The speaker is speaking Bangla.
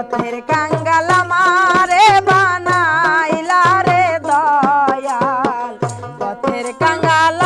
রথের কাঙ্গাল মারে বানাইলা রে দয়াল। রথের কাঙ্গাল